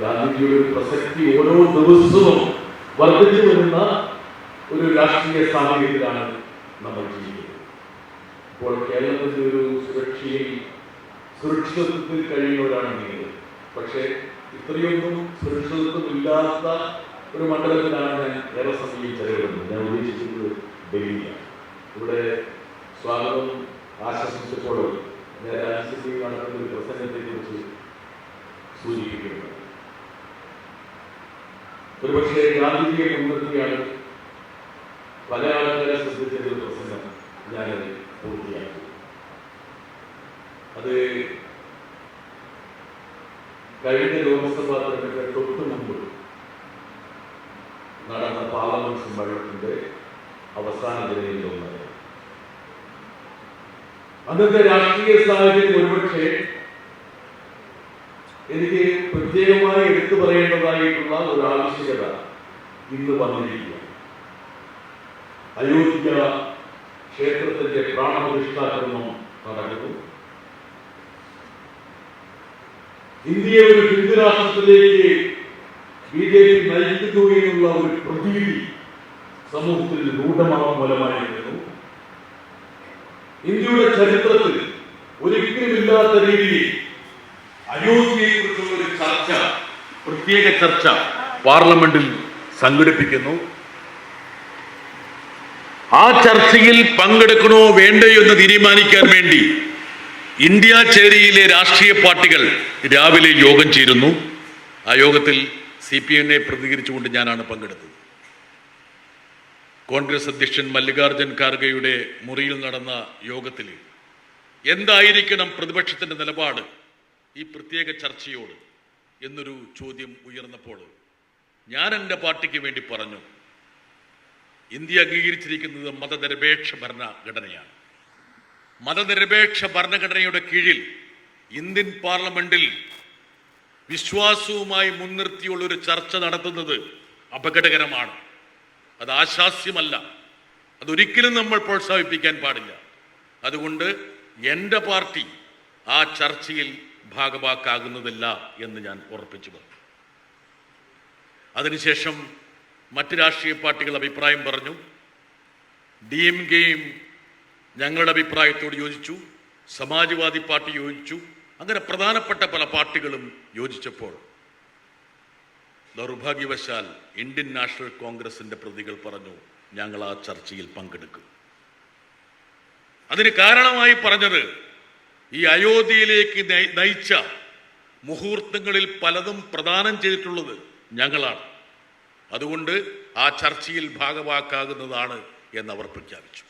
ഗാന്ധിജിയുടെ ഒരു പ്രസക്തി ഓരോ ദിവസവും വർദ്ധിച്ചു വരുന്ന ഒരു രാഷ്ട്രീയ സാഹചര്യത്തിലാണ് നമ്മൾ ജീവിക്കുന്നത്. ഇപ്പോൾ കേരളത്തിന്റെ ഒരു സുരക്ഷയിൽ സുരക്ഷിതത്വത്തിൽ കഴിയുന്നവരാണ് നിങ്ങൾ പക്ഷേ ഇത്രയൊന്നും സുരക്ഷിതത്വം ഇല്ലാത്ത ഒരു മണ്ഡലത്തിലാണ് ഞാൻ ഏറെ സമയം ചെലവിടുന്നത് ഞാൻ ഉദ്ദേശിക്കുന്നത് ഡൽഹിയാണ് ഇവിടെ സ്വാഗതം ആശംസിച്ചപ്പോൾ ഞാൻ രാജ്യസഭയിൽ നടക്കുന്ന ഒരു പ്രസംഗത്തെക്കുറിച്ച് സൂചിപ്പിക്കുന്നത് ഒരുപക്ഷെ ഗാന്ധിജിയെ മുൻനിർത്തിയാണ് പല ആളുകളെ ശ്രദ്ധിച്ച ഒരു പ്രസംഗം ഞാനത് പൂർത്തിയാക്കി. അത് കഴിഞ്ഞ ലോക്സഭാ തെരഞ്ഞെടുപ്പ് തൊട്ട് മുമ്പ് നടന്ന പാർലമെന്റ് സമ്മേളനത്തിന്റെ അവസാന ഒന്നത് അന്നത്തെ രാഷ്ട്രീയ സാഹചര്യം ഒരുപക്ഷെ എനിക്ക് പ്രത്യേകമായി എടുത്തു പറയേണ്ടതായിട്ടുള്ള ഒരു ആവശ്യകത ഇന്ന് വന്നിരിക്കുക അയോധ്യ ക്ഷേത്രത്തിന്റെ പ്രാണപ്രതിഷ്ഠാക്രമം നടക്കുന്നു. ഇന്ത്യയെ ഒരു ഹിന്ദു രാഷ്ട്രത്തിലേക്ക് ബി ജെ പി നയിക്കുന്നു ഒരു പ്രതീതി സമൂഹത്തിൽ രൂഢമാവാൻ മൂലമായിരുന്നു ഇന്ത്യയുടെ ചരിത്രത്തിൽ ഒരിക്കലുമില്ലാത്ത രീതിയിൽ അയോധ്യയെക്കുറിച്ചുള്ള ഒരു ചർച്ച പ്രത്യേക ചർച്ച പാർലമെന്റിൽ സംഘടിപ്പിക്കുന്നു. ആ ചർച്ചയിൽ പങ്കെടുക്കണോ വേണ്ടയോ എന്ന് തീരുമാനിക്കാൻ വേണ്ടി ഇന്ത്യ ചേരിയിലെ രാഷ്ട്രീയ പാർട്ടികൾ രാവിലെ യോഗം ചേരുന്നു. ആ യോഗത്തിൽ സി പി എമ്മിനെ പ്രതികരിച്ചുകൊണ്ട് ഞാനാണ് പങ്കെടുത്തത്. കോൺഗ്രസ് അധ്യക്ഷൻ മല്ലികാർജുൻ ഖാർഗെയുടെ മുറിയിൽ നടന്ന യോഗത്തിൽ എന്തായിരിക്കണം പ്രതിപക്ഷത്തിന്റെ നിലപാട്? ഈ പ്രത്യേക ചർച്ചയോട് എന്നൊരു ചോദ്യം ഉയർന്നപ്പോൾ ഞാൻ എന്റെ പാർട്ടിക്ക് വേണ്ടി പറഞ്ഞു. ഇന്ത്യ അംഗീകരിച്ചിരിക്കുന്നത് മതനിരപേക്ഷ ഭരണഘടനയാണ്. മതനിരപേക്ഷ ഭരണഘടനയുടെ കീഴിൽ ഇന്ത്യൻ പാർലമെന്റിൽ വിശ്വാസവുമായി മുൻനിർത്തിയുള്ള ഒരു ചർച്ച നടത്തുന്നത് അപകടകരമാണ്. അത് ആശാസ്യമല്ല. അതൊരിക്കലും നമ്മൾ പ്രോത്സാഹിപ്പിക്കാൻ പാടില്ല. അതുകൊണ്ട് എന്റെ പാർട്ടി ആ ചർച്ചയിൽ ഭാഗവാക്കാകുന്നതല്ല എന്ന് ഞാൻ ഉറപ്പിച്ചു പറഞ്ഞു. അതിനുശേഷം മറ്റ് രാഷ്ട്രീയ പാർട്ടികൾ അഭിപ്രായം പറഞ്ഞു. ഡി എം കെയും ഞങ്ങളുടെ അഭിപ്രായത്തോട് യോജിച്ചു. സമാജ്വാദി പാർട്ടി യോജിച്ചു. അങ്ങനെ പ്രധാനപ്പെട്ട പല പാർട്ടികളും യോജിച്ചപ്പോൾ ദൗർഭാഗ്യവശാൽ ഇന്ത്യൻ നാഷണൽ കോൺഗ്രസിന്റെ പ്രതികൾ പറഞ്ഞു ഞങ്ങൾ ആ ചർച്ചയിൽ പങ്കെടുക്കും. അതിന് കാരണമായി പറഞ്ഞത് ഈ അയോധ്യയിലേക്ക് നയി- നയിച്ച മുഹൂർത്തങ്ങളിൽ പലതും പ്രദാനം ചെയ്തിട്ടുള്ളത് ഞങ്ങളാണ്. അതുകൊണ്ട് ആ ചർച്ചയിൽ ഭാഗവാക്കാകുന്നതാണ് എന്നവർ പ്രഖ്യാപിച്ചു.